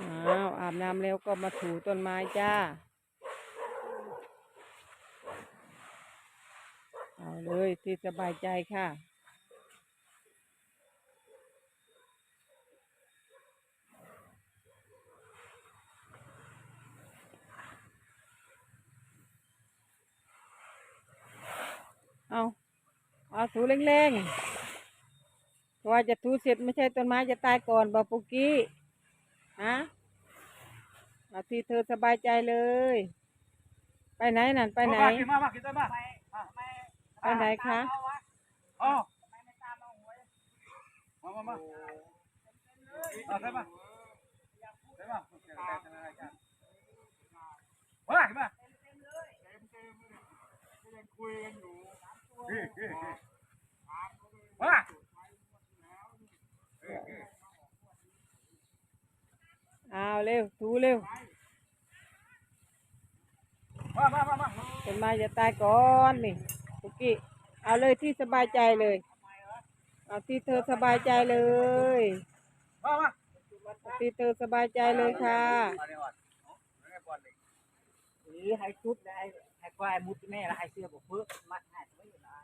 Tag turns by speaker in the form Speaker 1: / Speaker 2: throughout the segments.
Speaker 1: อ้าวอาบน้ำแล้วก็มาถูต้นไม้จ้า เอาเลยที่สบายใจค่ะเอาเอาถูแรงๆเพราะว่าจะถูเสร็จไม่ใช่ต้นไม้จะตายก่อนบอปุกี กี้ฮะเอาที่เธอสบายใจเลย ไปไหนนั่นไปไหน
Speaker 2: มากินมามากินได้มา
Speaker 1: ไปไหนคะ
Speaker 2: อ๋อมามามาเอาใช่ปะใช่ปะมาขึ้นมามา
Speaker 1: เร็วถูเร็ว
Speaker 2: มามามามา
Speaker 1: ต้นม้จะตายก่อนนี่ปุกกี้เอาเลยที่สบายใจเลย เอาที่เธอสบายใจเลย
Speaker 2: มามา
Speaker 1: เอาที่เธอสบายใจเลยค่ะ
Speaker 3: หรือให้ชุดได้ให้ควายมุดแม่แล้วให้เสื้อบอกเพิ่มมัดให้ไม่ได้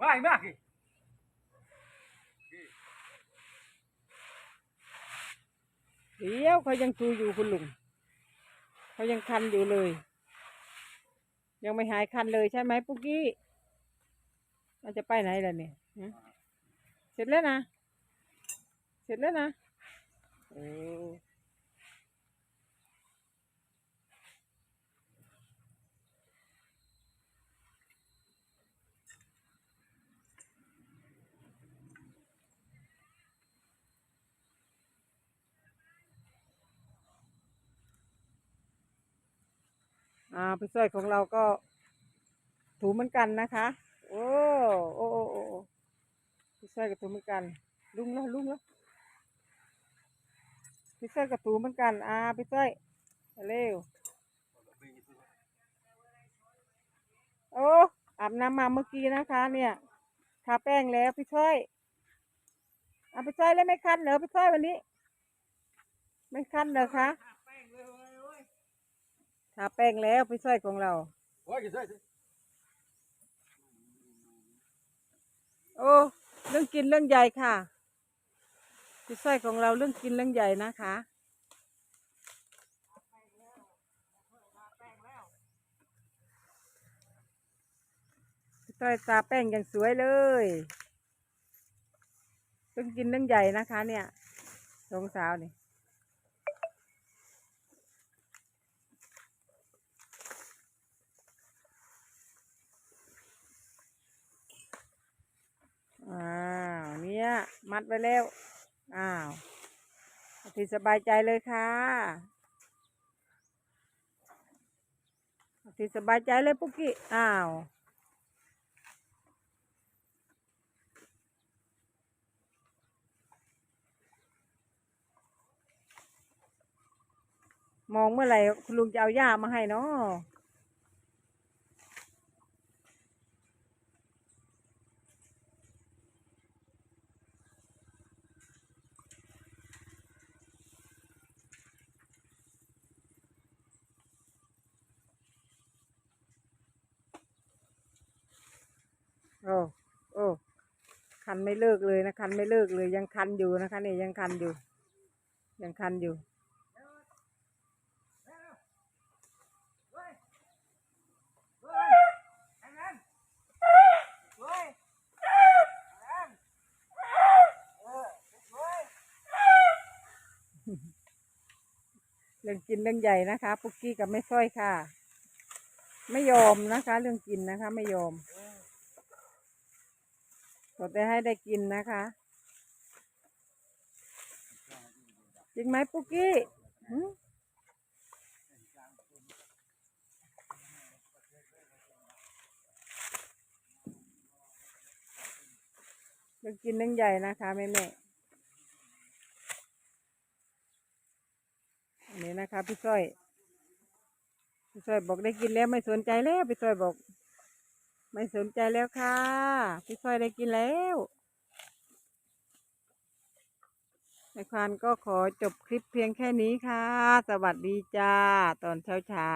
Speaker 2: มาอีกมากี่
Speaker 1: เดี๋ยวเขายังถูอยู่คุณลุงเขายังคันอยู่เลย ยังไม่หายคันเลยใช่ไหมปุกกี้ มันจะไปไหนล่ะเนี่ยเสร็จแล้วนะ เสร็จแล้วนะโอ้ อ่าพี่สร้อยของเราก็ถูเหมือนกันนะคะ โอ้โอ้โอ้โอ้โอ้พี่สร้อยก็ถูเหมือนกัน ลุงแล้วลุงแล้วพี่สร้อยก็ถูเหมือนกัน อ่าพี่สร้อยเร็วโอ้อาบน้ำมาเมื่อกี้นะคะ เนี่ยทาแป้งแล้วพี่สร้อยอ่าพี่สร้อยแล้วไม่คันเหรอพี่สร้อยวันนี้ ไม่คันเหรอคะ ทาแป้งแล้วพี่สร้อยของเรา
Speaker 2: โอ้ยกี่ใส่
Speaker 1: โอ้เรื่องกินเรื่องใหญ่ค่ะพี่สร้อยของเราเรื่องกินเรื่องใหญ่นะคะพี่สร้อยตาแป้งอย่างสวยเลย เรื่องกินเรื่องใหญ่นะคะ เนี่ยสองสาวนี่อ้าวเนี่ย มัดไว้แล้ว อ้าวที่สบายใจเลยค่ะที่สบายใจเลยปุ๊กกี้ อ้าวมองเมื่อไหร่คุณลุงจะเอาหญ้ามาให้เนาะ อ้โอ้คันไม่เลิกเลยนะคันไม่เลิกเลย ยังคันอยู่นะคะนี่ยยังคันอยู่ ยังคันอยู่เรื่องกินเรื่องใหญ่นะคะ ปุกกี้กับไม่ส้อยค่ะ ไม่ยอมนะคะ เรื่องกินนะคะ ไม่ยอม ขอแต่ให้ได้กินนะคะ จริงไหมปุกกี้หึเรื่องกินเรื่งใหญ่นะคะแม่แม่อันนี้นะคะพี่ส้อยพี่ส้อยบอกได้กินแล้วไม่สนใจแล้วพี่ส้อยบอก ไม่สนใจแล้วค่ะ พี่ซอยได้กินแล้วไอควานก็ขอจบคลิปเพียงแค่นี้ค่ะ สวัสดีจ้า ตอนเช้าเช้า